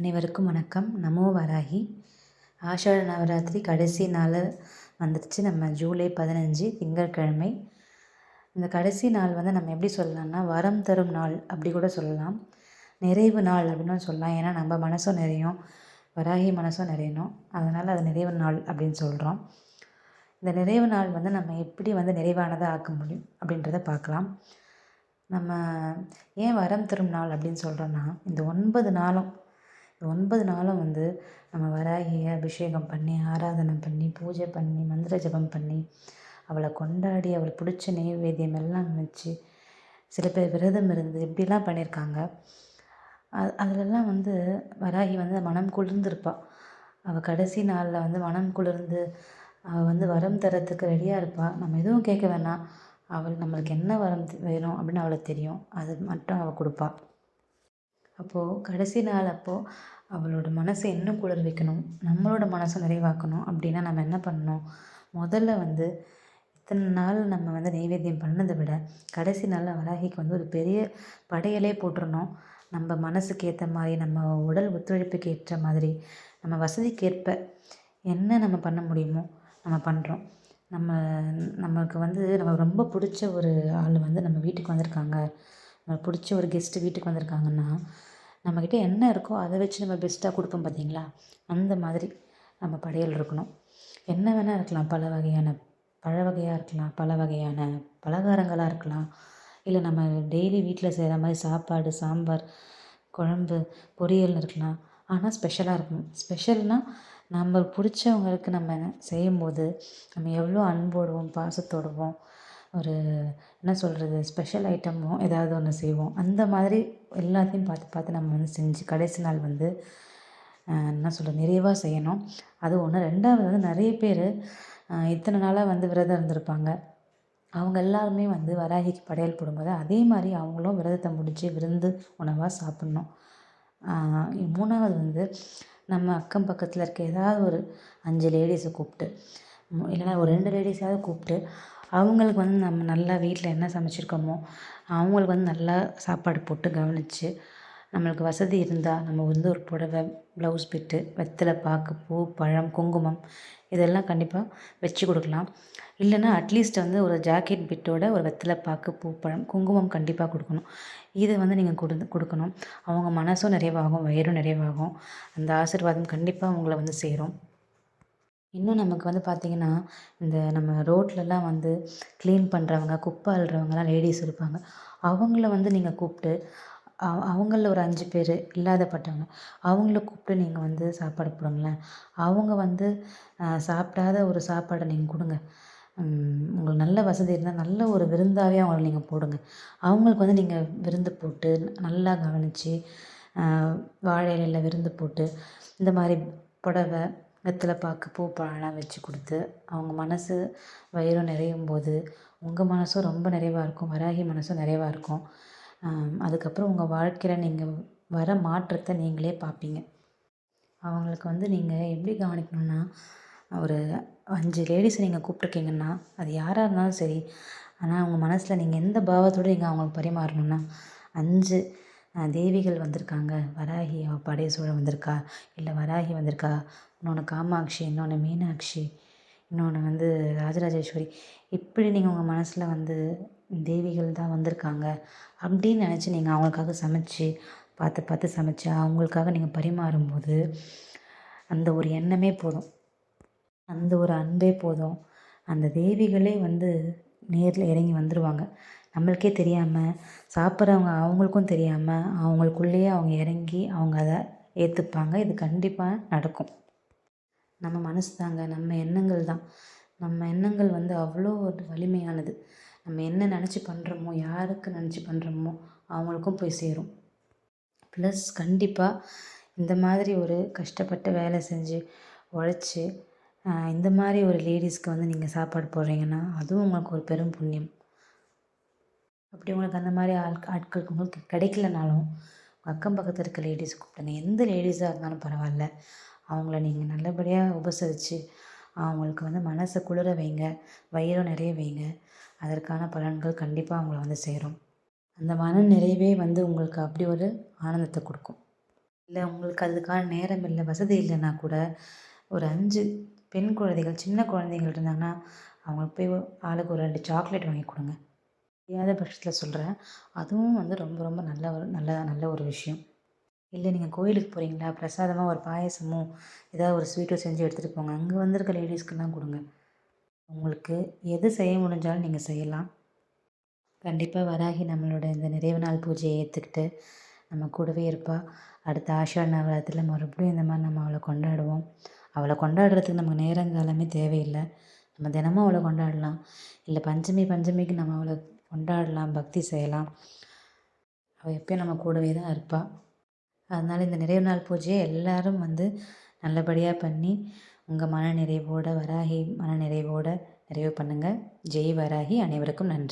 அனைவருக்கும் வணக்கம். நமோ வராகி. ஆஷாட நவராத்திரி கடைசி நாள் வந்துடுச்சு. நம்ம ஜூலை பதினஞ்சு திங்கட்கிழமை. இந்த கடைசி நாள் வந்து நம்ம எப்படி சொல்லலாம்னா வரம் தரும் நாள் அப்படி கூட சொல்லலாம். நிறைவு நாள் அப்படின்னு சொல்லலாம். ஏன்னா நம்ம மனசும் நிறையும் வராகி மனசும் நிறையணும். அதனால் அது நிறைவு நாள் அப்படின்னு சொல்கிறோம் இந்த நிறைவு நாள் வந்து நம்ம எப்படி வந்து நிறைவானதாக ஆக்க முடியும் அப்படின்றத பார்க்கலாம். நம்ம ஏன் வரம் தரும் நாள் அப்படின்னு சொல்கிறோன்னா இந்த ஒன்பது நாளும் ஒன்பது நாளும் வந்து நம்ம வராகியை அபிஷேகம் பண்ணி ஆராதனை பண்ணி பூஜை பண்ணி மந்திர ஜபம் பண்ணி அவளை கொண்டாடி அவளுக்கு பிடிச்ச நெய்வேத்தியம் எல்லாம் வச்சு சில பேர் விரதம் இருந்து இப்படிலாம் பண்ணியிருக்காங்க. அது அதிலெல்லாம் வந்து வராகி வந்து மனம் குளிர்ந்துருப்பாள் அவள் கடைசி நாளில் வந்து மனம் குளிர்ந்து அவள் வந்து வரம் தரத்துக்கு ரெடியாக இருப்பாள் நம்ம எதுவும் கேட்க வேணாம். அவள் நம்மளுக்கு என்ன வரம் வேணும் அப்படின்னு அவளுக்கு தெரியும். அது மட்டும் அவள் கொடுப்பாள் அப்போது கடைசி நாள் அப்போது அவளோட மனசை இன்னும் குளிர் வைக்கணும் நம்மளோட மனசை நிறைவாக்கணும் அப்படின்னா நம்ம என்ன பண்ணணும்? முதல்ல வந்து இத்தனை நாள் நம்ம வந்து நைவேத்தியம் பண்ணதை விட கடைசி நாளில் வராகிக்கு வந்து ஒரு பெரிய படையலே போட்டுருணும் நம்ம மனசுக்கு ஏற்ற மாதிரி நம்ம உடல் ஒத்துழைப்புக்கு ஏற்ற மாதிரி நம்ம வசதிக்கேற்ப என்ன நம்ம பண்ண முடியுமோ நம்ம பண்ணுறோம் நம்ம நமக்கு வந்து நம்ம ரொம்ப பிடிச்ச ஒரு ஆள் வந்து நம்ம வீட்டுக்கு வந்திருக்காங்க. நம்ம பிடிச்ச ஒரு கெஸ்ட்டு வீட்டுக்கு வந்திருக்காங்கன்னா நம்மக்கிட்ட என்ன இருக்கோ அதை வச்சு நம்ம பெஸ்ட்டாக கொடுப்போம் பார்த்தீங்களா? அந்த மாதிரி நம்ம படையல் இருக்கணும். என்ன வேணால் இருக்கலாம். பல வகையான பழ வகையாக இருக்கலாம் பல வகையான பலகாரங்களாக இருக்கலாம். இல்லை நம்ம டெய்லி வீட்டில் செய்கிற மாதிரி சாப்பாடு சாம்பார் குழம்பு பொரியல்னு இருக்கலாம். ஆனால் ஸ்பெஷலாக இருக்கணும். ஸ்பெஷல்னால் நம்ம பிடிச்சவங்களுக்கு நம்ம செய்யும்போது நம்ம எவ்வளோ அன்போடுவோம் பாசத்தோடுவோம். ஒரு என்ன சொல்கிறது ஸ்பெஷல் ஐட்டமோ ஏதாவது ஒன்று செய்வோம். அந்த மாதிரி எல்லாத்தையும் பார்த்து பார்த்து நம்ம வந்து செஞ்சு கடைசி நாள் வந்து என்ன சொல்கிறது நிறைவாக செய்யணும். அது ஒன்று ரெண்டாவது வந்து நிறைய பேர் இத்தனை நாளாக வந்து விரதம் இருந்திருப்பாங்க. அவங்க எல்லாருமே வந்து வராகிக்கு படையல் போடும்போது அதே மாதிரி அவங்களும் விரதத்தை முடித்து விருந்து உணவாக சாப்பிட்ணும். மூணாவது வந்து நம்ம அக்கம் பக்கத்தில் இருக்க ஏதாவது ஒரு அஞ்சு லேடிஸை கூப்பிட்டு இல்லைன்னா ஒரு ரெண்டு லேடிஸாவது கூப்பிட்டு அவங்களுக்கு வந்து நம்ம நல்லா வீட்டில் என்ன சமைச்சிருக்கோமோ அவங்களுக்கு வந்து நல்லா சாப்பாடு போட்டு கவனித்து நம்மளுக்கு வசதி இருந்தால் நம்ம வந்து ஒரு புடவை ப்ளவுஸ் பிட்டு வெத்தலை பாக்கு பூ பழம் குங்குமம் இதெல்லாம் கண்டிப்பாக வச்சு கொடுக்கலாம். இல்லைன்னா அட்லீஸ்ட் வந்து ஒரு ஜாக்கெட் பிட்டோட ஒரு வெத்தலை பாக்கு பூ பழம் குங்குமம் கண்டிப்பாக கொடுக்கணும். இதை வந்து நீங்கள் கொடு கொடுக்கணும். அவங்க மனசும் நிறைவாகும் வயிறும் நிறைவாகும். அந்த ஆசிர்வாதம் கண்டிப்பாக அவங்கள வந்து சேரும். இன்னும் நமக்கு வந்து பார்த்திங்கன்னா இந்த நம்ம ரோட்லலாம் வந்து க்ளீன் பண்ணுறவங்க குப்பை அள்ளுறவங்கலாம் லேடிஸ் இருப்பாங்க. அவங்கள வந்து நீங்கள் கூப்பிட்டு அவங்கள ஒரு அஞ்சு பேர் இல்லாதப்பட்டவங்க அவங்கள கூப்பிட்டு நீங்கள் வந்து சாப்பாடு போடுங்களேன். அவங்க வந்து சாப்பிடாத ஒரு சாப்பாடை நீங்கள் கொடுங்க. உங்களுக்கு நல்ல வசதி இருந்தால் நல்ல ஒரு விருந்தாகவே அவங்கள நீங்கள் போடுங்க. அவங்களுக்கு வந்து நீங்கள் விருந்து போட்டு நல்லா கவனித்து வாழை இலையில் விருந்து போட்டு இந்த மாதிரி புடவ வெத்தலை பாக்கு பூ பழம்லாம் வச்சு கொடுத்து அவங்க மனசு வயிறும் நிறையும் போது உங்கள் மனசும் ரொம்ப நிறைவாக இருக்கும் வராகி மனசும் நிறைவாக இருக்கும். அதுக்கப்புறம் உங்கள் வாழ்க்கையில் நீங்கள் வர மாற்றத்தை நீங்களே பார்ப்பீங்க. அவங்களுக்கு வந்து நீங்கள் எப்படி கவனிக்கணும்னா ஒரு அஞ்சு லேடிஸை நீங்கள் கூப்பிட்ருக்கீங்கன்னா அது யாராக இருந்தாலும் சரி ஆனால் அவங்க மனசில் நீங்கள் எந்த பாவத்தோடு நீங்கள் அவங்களுக்கு பரிமாறணுன்னா அஞ்சு தேவிகள் வந்திருக்காங்க. வராகி அவள் படைய வந்திருக்கா. இல்லை வராகி வந்திருக்கா. இன்னொன்று காமாட்சி இன்னொன்று மீனாட்சி இன்னொன்று வந்து ராஜராஜேஸ்வரி. இப்படி நீங்கள் உங்கள் மனசில் வந்து தேவிகள் தான் வந்திருக்காங்க அப்படின்னு நினச்சி நீங்கள் அவங்களுக்காக சமைச்சு பார்த்து பார்த்து சமைச்சு அவங்களுக்காக நீங்கள் பரிமாறும்போது அந்த ஒரு எண்ணமே போதும். அந்த ஒரு அன்பே போதும். அந்த தேவிகளே வந்து நேரில் இறங்கி வந்துடுவாங்க நம்மளுக்கே தெரியாமல் சாப்பிட்றவங்க அவங்களுக்கும் தெரியாமல் அவங்களுக்குள்ளேயே அவங்க இறங்கி அவங்க அதை ஏற்றுப்பாங்க இது கண்டிப்பாக நடக்கும். நம்ம மனசு தாங்க நம்ம எண்ணங்கள் தான். நம்ம எண்ணங்கள் வந்து அவ்வளோ ஒரு வலிமையானது. நம்ம என்ன நினச்சி பண்ணுறோமோ யாருக்கு நினச்சி பண்ணுறோமோ அவங்களுக்கும் போய் சேரும். ப்ளஸ் கண்டிப்பாக இந்த மாதிரி ஒரு கஷ்டப்பட்டு வேலை செஞ்சு உழைச்சி இந்த மாதிரி ஒரு லேடிஸ்க்கு வந்து நீங்கள் சாப்பாடு போடுறீங்கன்னா அதுவும் உங்களுக்கு ஒரு பெரும் புண்ணியம். அப்படி உங்களுக்கு அந்த மாதிரி ஆள் ஆட்கள் உங்களுக்கு கிடைக்கலனாலும் அக்கம் பக்கத்தில் இருக்க லேடிஸ் கூப்பிடுங்க. எந்த லேடிஸாக இருந்தாலும் பரவாயில்ல. அவங்கள நீங்கள் நல்லபடியாக உபசரித்து அவங்களுக்கு வந்து மனசை குளிர வைங்க வயிறும் நிறைய வைங்க. அதற்கான பலன்கள் கண்டிப்பாக அவங்கள வந்து சேரும். அந்த மன நிறைவே வந்து உங்களுக்கு அப்படி ஒரு ஆனந்தத்தை கொடுக்கும். இல்லை உங்களுக்கு அதுக்கான நேரம் இல்லை வசதி இல்லைன்னா கூட ஒரு அஞ்சு பெண் குழந்தைகள் சின்ன குழந்தைகள் இருந்தாங்கன்னா அவங்களுக்கு போய் ஆளுக்கு ஒரு ரெண்டு சாக்லேட் வாங்கி கொடுங்க. முடியாத பட்சத்தில் சொல்கிறேன் அதுவும் வந்து ரொம்ப ரொம்ப நல்ல ஒரு நல்ல நல்ல ஒரு விஷயம். இல்லை நீங்கள் கோயிலுக்கு போகிறீங்களா பிரசாதமாக ஒரு பாயசமோ ஏதாவது ஒரு ஸ்வீட்டோ செஞ்சு எடுத்துகிட்டு போங்க. அங்கே வந்திருக்க லேடிஸ்க்கெல்லாம் கொடுங்க. உங்களுக்கு எது செய்ய முடிஞ்சாலும் நீங்கள் செய்யலாம். கண்டிப்பாக வராகி நம்மளோட இந்த நிறைவு நாள் பூஜையை ஏற்றுக்கிட்டு நம்ம கூடவே இருப்பாள் அடுத்த ஆஷா நவராத்திரியில் மறுபடியும் இந்த மாதிரி நம்ம அவளை கொண்டாடுவோம். அவளை கொண்டாடுறதுக்கு நமக்கு நேரங்காலமே தேவையில்லை. நம்ம தினமும் அவளை கொண்டாடலாம். இல்லை பஞ்சமி பஞ்சமிக்கு நம்ம அவளை கொண்டாடலாம் பக்தி செய்யலாம். அவள் எப்பயும் நம்ம கூடவே தான் இருப்பாள் அதனால் இந்த நிறைவு நாள் பூஜையை எல்லோரும் வந்து நல்லபடியாக பண்ணி உங்கள் மன நிறைவோட வராகி மன நிறைவோட நிறைவு பண்ணுங்கள் ஜெய் வராகி அனைவருக்கும் நன்றி.